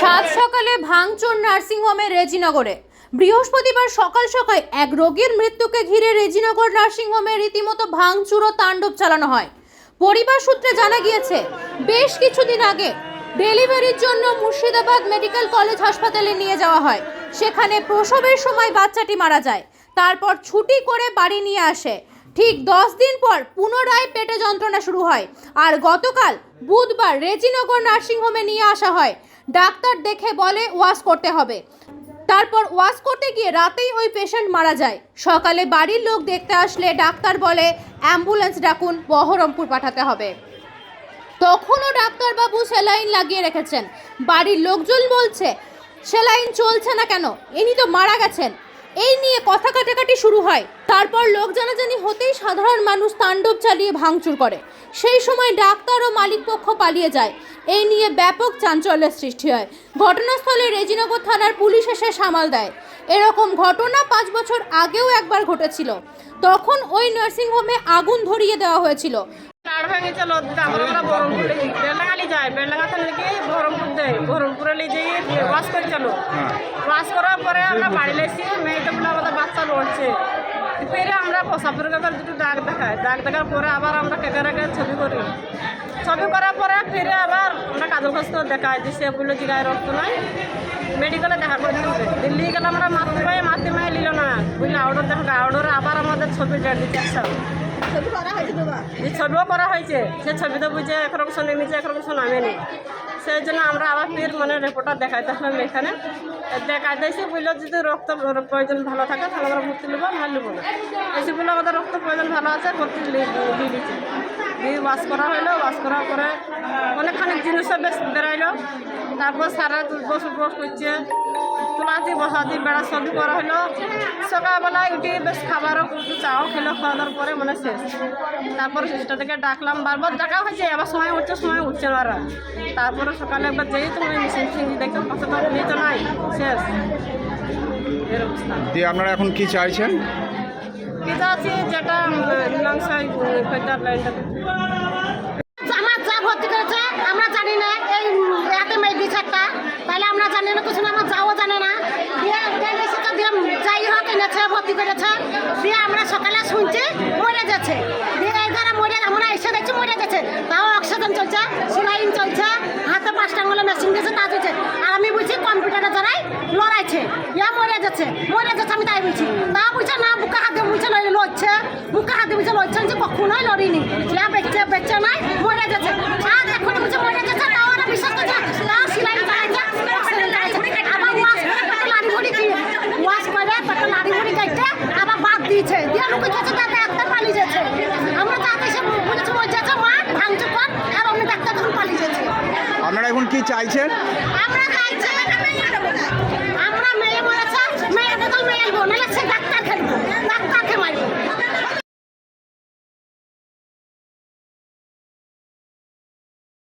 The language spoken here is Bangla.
সাত সকালে ভাঙচুর নার্সিংহোমে রেজিনগরে। বৃহস্পতিবার সকাল সকাল এক রোগীর মৃত্যুকে ঘিরে রেজিনগর নার্সিংহোমে রীতিমতো ভাঙচুর ও তাণ্ডব চালানো হয়। পরিবার সূত্রে জানা গিয়েছে, বেশ কিছুদিন আগে ডেলিভারির জন্য মুর্শিদাবাদ মেডিকেল কলেজ হাসপাতালে নিয়ে যাওয়া হয়। সেখানে প্রসবের সময় বাচ্চাটি মারা যায়। তারপর ছুটি করে বাড়ি নিয়ে আসে। ঠিক দশ দিন পর পুনরায় পেটে যন্ত্রণা শুরু হয়। আর গতকাল বুধবার রেজিনগর নার্সিংহোমে নিয়ে আসা হয়। ডাক্তার দেখে বলে, ওয়াশ করতে হবে। তারপর ওয়াশ করতে গিয়ে রাতেই ওই পেশেন্ট মারা যায়। সকালে বাড়ির লোক দেখতে আসলে ডাক্তার বলে, অ্যাম্বুলেন্স ডাকুন, বহরমপুর পাঠাতে হবে। তখনও ডাক্তারবাবু সেলাইন লাগিয়ে রেখেছেন। বাড়ির লোকজন বলছে, সেলাইন চলছে না কেন? ইনি তো মারা গেছেন। এই নিয়ে কথা কাটাকাটি শুরু হয়। তারপর লোক জানাজানি হতেই সাধারণ মানুষ তাণ্ডব চালিয়ে ভাঙচুর করে। সেই সময় ডাক্তার ও মালিক পক্ষ পালিয়ে যায়। এই নিয়ে ব্যাপক চাঞ্চল্যের সৃষ্টি হয়। ঘটনাস্থলে রেজিনগর থানার পুলিশ এসে সামাল দেয়। এরকম ঘটনা পাঁচ বছর আগেও একবার ঘটেছিল। তখন ওই নার্সিংহোমে আগুন ধরিয়ে দেওয়া হয়েছিল। কার্ড ভেঙে চলো আমরা বহরমপুর লেগে বেলডাঙ্গালি যাই বেলডাঙ্গা থেকে বহরমপুর দেয় বহরমপুরে নিয়ে যেয়ে ওয়াশ করে চলো। ওয়াশ করার পরে আমরা বাড়ি লেছি মেয়েটা বলে আমাদের বাচ্চা লড়ছে। ফিরে আমরা প্রসাবের কাছে দুটো দাগ দেখাই। দাগ দেখার পরে আবার আমরা কেকের আগে ছবি করি। ছবি করার পরে ফিরে আবার আমরা কাজল করে দেখাই যে সে বলল যে গায়ে রক্ত নাই। মেডিকেলে দেখা করে দিতে দিল্লি গেলে আমরা মাতৃ মায়ে মাতৃ মায়ে নিল না। বুঝলে আউডোর দেখা আউডোরে আবার আমাদের ছবি ডেট দিতে আসছে যে ছবিও করা হয়েছে, সে ছবিতে বুঝে একরকম শোনে নিচে একরকম শোনামেনি সেই জন্য আমরা আবার ফির মানে রিপোর্টার দেখাইতে হলাম এখানে। দেখাইতে এসে বলল যদি রক্ত প্রয়োজন ভালো থাকে, তাহলে আমরা ভর্তি নেব ভালো নেব না। এসে বলল আমাদের রক্ত প্রয়োজন ভালো আছে, ভর্তি দিয়ে দিয়ে ওয়াশ করা হইল ওয়াশ করার পরে অনেকখানি জিনিসও বেশ বেড়াইলো তারপর সারা বস বস করছে। তোলাতি বসাতি বেড়া সবই করা হলো। সকালবেলা উঠে বেশ খাবারও, চাও খেলো, খাওয়া দাওয়ার পরে মানে শেষ। তারপর সিস্টারটাকে ডাকলাম বারবার ডাকা হয়েছে আবার সময় উঠছে সময় উঠছে ওরা। তারপরে সকালে একবার যেই তুমি মেশিন ফিশিন দেখলাম নিয়ে তো নাই শেষ। দিয়ে আপনারা এখন কি চাইছেন? ভর্তি করেছে, আমরা জানি এই এতে মেয়ে তাহলে আমরা জানি কিছু না, আমার যাও জানে না। যাই হোক, এনেছে, ভর্তি করেছে। দিয়ে আমরা সকালে শুনছি, মরে যাচ্ছে। দিয়ে এই মরে, আমরা এসে দেখছি মরে গেছে তাও অক্সিজেন চলছে সিলাইন চলছে, হাতে পাঁচটা আঙুলে মেশিন দিয়েছে তা চলছে আর আমি বুঝছি কম্পিউটারে যারাই লড়াইছে। ইয়া মরে যাচ্ছে মরে যাচ্ছে, আমি তাই বলছি। তা বুঝছে না, বুকে মুখে হাতে বুঝে লড়ছে যে কখনোই লড়িনি। যা বেচছে বেচছে নাই মরে গেছে। আর ওয়াশ করে পেটে লাড়ি ভরি আবার বাদ দিয়েছে। পালিয়ে যাচ্ছে। আমরা তাতে এসে আর অন্য ডাক্তার তখন পালিয়ে যাচ্ছে। আপনারা এখন কি চাইছেন? আমরা মেয়ে মরেছে মেয়েটা তো মেয়ে বোন ডাক্তার খেলব।